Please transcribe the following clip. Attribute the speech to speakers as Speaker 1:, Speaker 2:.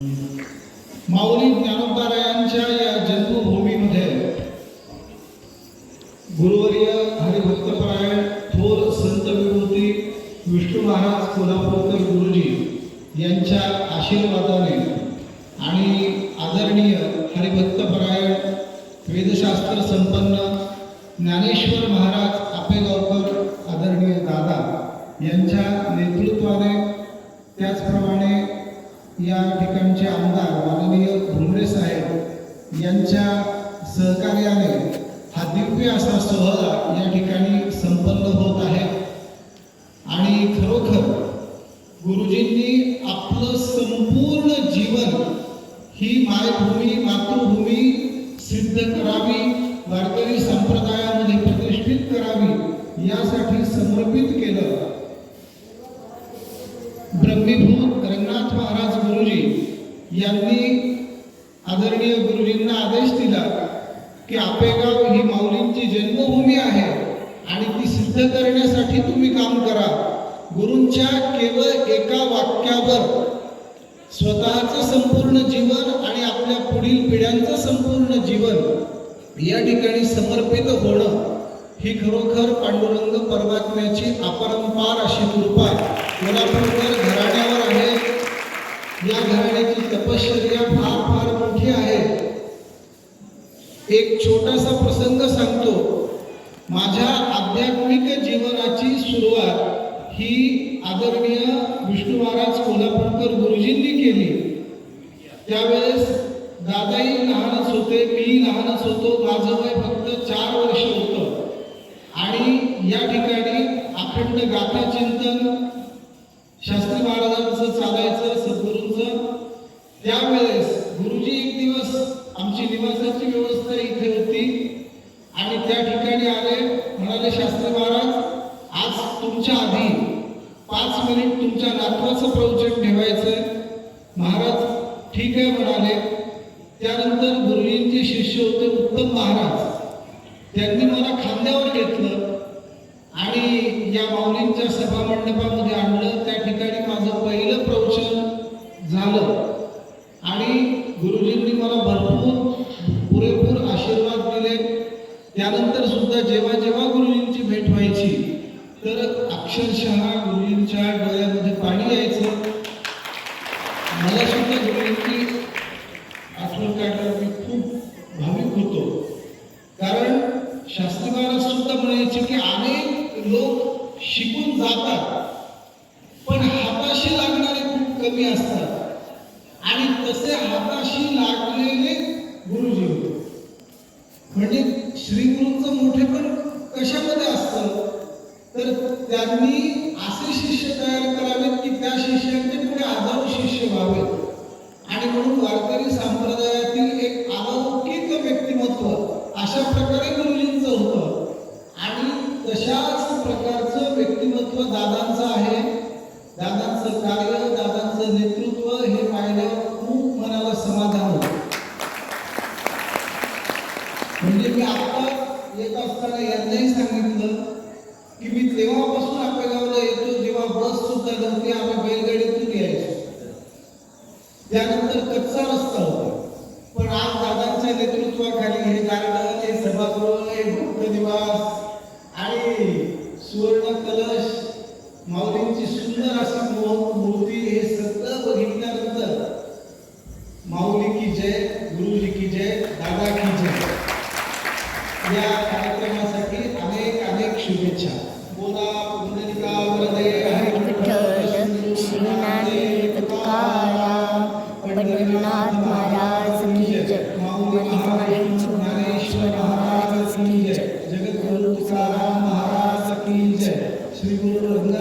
Speaker 1: माऊली ज्ञानोबारायांच्या या जन्मभूमीमध्ये गुरुवर्य हरिभक्तपरायण थोर संत विभूती विष्णू महाराज कोल्हापूरकर गुरुजी यांच्या आशीर्वादाने आणि आदरणीय हरिभक्तपरायण वेदशास्त्र संपन्न ज्ञानेश्वर महाराज आपेगावकर आदरणीय दादा यांच्या नेतृत्वाने त्याचप्रमाणे या ठिकाणचे आमदार माननीय भुमरे साहेब यांच्या सहकार्याने हा दिव्य असा सोहळा या ठिकाणी संपन्न होत आहे. आणि खरोखर गुरुजींनी आपलं संपूर्ण जीवन ही मायभूमी मातृभूमी सिद्ध करावी वारकरी संप्रदायामध्ये प्रतिष्ठित करावी यासाठी समर्पित केलं. ब्रह्मीभूमी यांनी आदरणीय गुरुजींना आदेश दिला की आपेगाव ही माऊलींची जन्मभूमी आहे आणि ती सिद्ध करण्यासाठी तुम्ही काम करा. गुरूंच्या केवळ एका वाक्यावर स्वतःचं संपूर्ण जीवन आणि आपल्या पुढील पिढ्यांचं संपूर्ण जीवन या ठिकाणी समर्पित होणं ही खरोखर पांडुरंग परमात्म्याची अपरंपार अशी कृपा कोल्हापूरकर घराण्यावर आहे. या घराण्या तपश्चर्या फार फार मोठी आहे एक छोटासा प्रसंग सांगतो. माझ्या आध्यात्मिक जीवनाची सुरुवात ही आदरणीय विष्णू महाराज कोल्हापूरकर गुरुजींनी केली. त्यावेळेस दादाही लहानच होते मी लहानच होतो माझं वय फक्त चार वर्ष होतं. आणि या ठिकाणी अखंड गाथा चिंतन शास्त्री महाराजांचं चालायचं सद्गुरूंचं त्यावेळेस गुरुजी एक दिवस आमची निवासाची व्यवस्था इथे होती. आणि त्या ठिकाणी आले म्हणाले शास्त्री महाराज आज तुमच्या आधी पाच मिनिट तुमच्या नातवाचं प्रवचन ठेवायचं महाराज ठीक आहे म्हणाले. त्यानंतर गुरुजींचे शिष्य होते उत्तम महाराज. त्यांनी मला खांद्यावर घेतलं आणि या माऊलींच्या सभा मंडपामध्ये आणलं. त्या ठिकाणी माझं पहिलं सुद्धा जेव्हा जेव्हा गुरुजींची भेट व्हायची तर अक्षरशः गुरुजींच्या डोळ्यामध्ये पाणी यायचं. मला सुद्धा गुरुजींची आठवण काढायला मी खूप भाविक होतो. कारण शास्त्री महाराज सुद्धा म्हणायचे की अनेक लोक शिकून जातात पण हाताशी लागणारे खूप कमी असतात. आणि तसे हाताशी लागलेले त्यांनी असे शिष्य तयार करावेत की त्या शिष्यांचे पुढे हजारो शिष्य व्हावे. आणि म्हणून वारकरी संप्रदायातील एक अलौकिक व्यक्तिमत्व अशा प्रकारे गुरुजींचं होतं. आणि तशाच प्रकारचं व्यक्तिमत्व दादांचं आहे. दादांचं कार्य दादांचं नेतृत्व हे पाहिल्यावर खूप मनाला समाधान होतं. म्हणजे मी आता येत असताना यांनाही सांगितलं की मी तेव्हापासून आपल्या गावाला येतो जेव्हा बस आम्ही बैलगाडीतून यायचो. त्यानंतर कच्चा रस्ता होता. पण आज दादांच्या नेतृत्वाखाली हे गार्डन हे सभागृह हे भक्त निवास आणि सुवर्ण कलश माऊलींची सुंदर अशी मूर्ती हे सगळं बघितल्यानंतर माऊली की जय गुरुजी की जय दादा की जय. या
Speaker 2: महाराज की जय.
Speaker 1: श्री गुरु